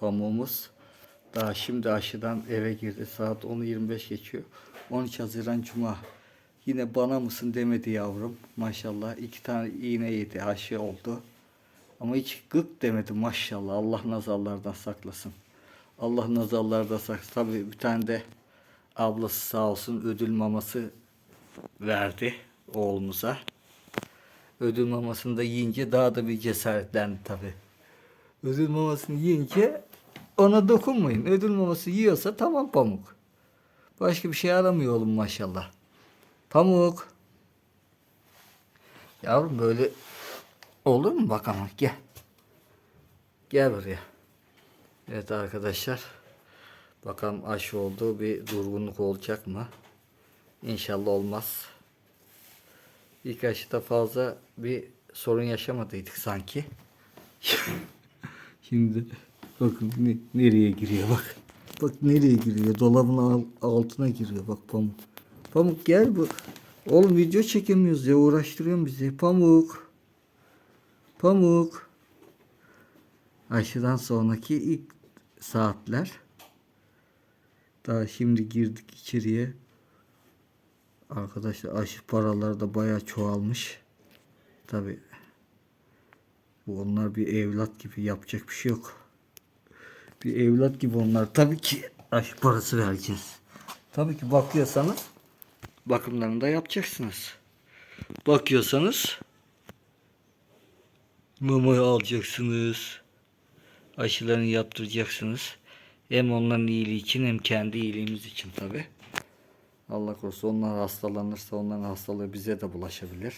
pamuğumuz. Daha şimdi aşıdan eve girdi. Saat 10.25 geçiyor. 13 Haziran Cuma. Yine bana mısın demedi yavrum. Maşallah iki tane iğne yedi. Aşı oldu. Ama hiç gık demedi maşallah. Allah nazarlardan saklasın. Allah nazarlardan saklasın. Tabii bir tane de ablası sağ olsun ödül maması verdi oğlumuza. Ödül mamasını da yiyince daha da bir cesaretlendi tabii. Ödül mamasını yiyince ona dokunmayın. Ödül maması yiyorsa tamam pamuk. Başka bir şey aramıyor oğlum maşallah. Pamuk. Yavrum böyle olur mu bakalım gel. Gel buraya. Evet arkadaşlar. Bakalım aşı oldu bir durgunluk olacak mı? İnşallah olmaz. İlk aşıda fazla bir sorun yaşamadıydık sanki. Şimdi bakın ne- nereye giriyor bak. Bak nereye giriyor. Dolabın al- altına giriyor bak pamuk. Pamuk gel bu. Oğlum video çekemiyoruz ya uğraştırıyorsun bizi. Pamuk. Pamuk. Aşıdan sonraki ilk saatler. Daha şimdi girdik içeriye. Arkadaşlar aşı paraları da bayağı çoğalmış. Tabi onlar bir evlat gibi yapacak bir şey yok. Bir evlat gibi onlar. Tabii ki aşı parası vereceğiz. Tabii ki bakıyorsanız bakımlarını da yapacaksınız. Bakıyorsanız mamayı alacaksınız. Aşılarını yaptıracaksınız. Hem onların iyiliği için hem kendi iyiliğimiz için tabii. Allah korusun onlar hastalanırsa onların hastalığı bize de bulaşabilir.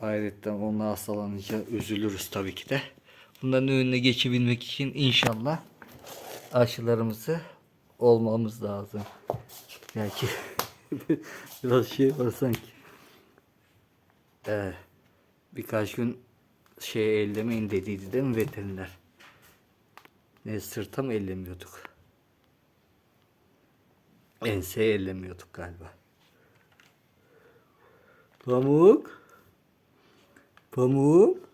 Ayrıca onlar hastalanınca üzülürüz tabii ki de. Bunların önüne geçebilmek için inşallah aşılarımızı olmamız lazım. Belki biraz şey var sanki. Ee, birkaç gün şey ellemeyin dediydi değil mi veteriner? Ne sırta mı ellemiyorduk? Enseye ellemiyorduk galiba. Pamuk. Pamuk.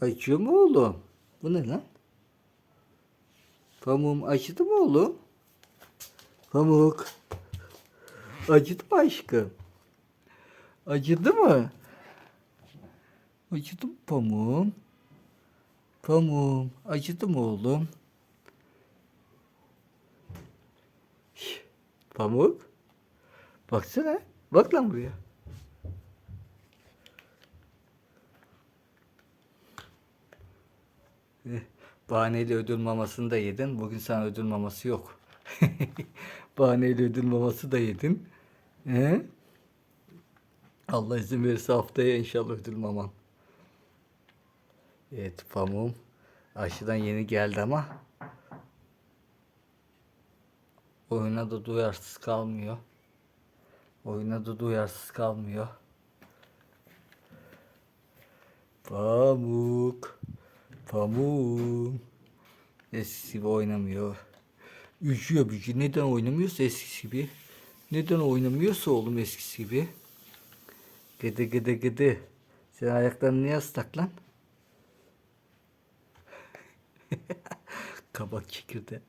Acıyor mu oğlum? Bu ne lan? Pamuğum acıdı mı oğlum? Pamuk. Acıdı mı aşkım? Acıdı mı? Acıdı mı pamuğum? Pamuğum acıdı mı oğlum? Pamuk. Baksana. Bak lan buraya. Bahaneyle ödül mamasını da yedin. Bugün sana ödül maması yok. Bahaneyle ödül maması da yedin. He? Allah izin verirse haftaya inşallah ödül maman. Evet pamuğum aşıdan yeni geldi ama oyuna da duyarsız kalmıyor. Oyuna da duyarsız kalmıyor. Pamuk. Pamuk. Eskisi gibi oynamıyor. Üşüyor bücü. Neden oynamıyorsa eskisi gibi. Neden oynamıyorsa oğlum eskisi gibi. Gıdı gıdı gıdı. Sen ayakların niye ıslak lan? Kabak çekirde.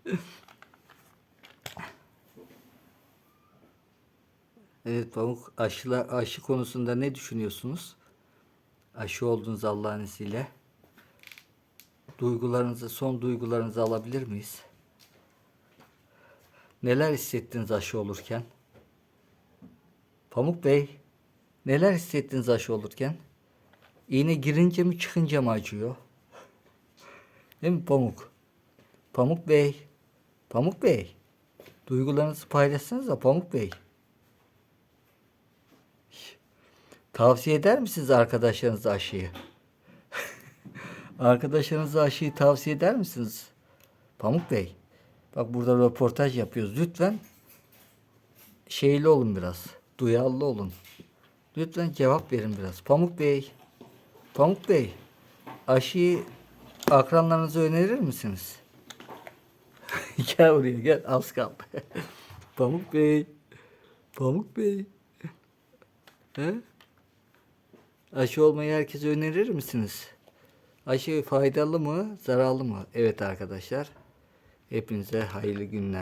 Evet Pamuk aşılar, aşı konusunda ne düşünüyorsunuz? Aşı oldunuz Allah'ın izniyle. Duygularınızı, son duygularınızı alabilir miyiz? Neler hissettiniz aşı olurken? Pamuk Bey, neler hissettiniz aşı olurken? İğne girince mi çıkınca mı acıyor? Değil mi Pamuk? Pamuk Bey, Pamuk Bey, duygularınızı paylaşsanız da Pamuk Bey. Tavsiye eder misiniz arkadaşlarınıza aşıyı? Arkadaşlarınıza aşıyı tavsiye eder misiniz? Pamuk Bey. Bak burada röportaj yapıyoruz. Lütfen şeyli olun biraz. Duyarlı olun. Lütfen cevap verin biraz. Pamuk Bey. Pamuk Bey. Aşıyı akranlarınıza önerir misiniz? gel buraya gel. Az kaldı. Pamuk Bey. Pamuk Bey. He? Aşı olmayı herkese önerir misiniz? Aşı faydalı mı, zararlı mı? Evet arkadaşlar. Hepinize hayırlı günler.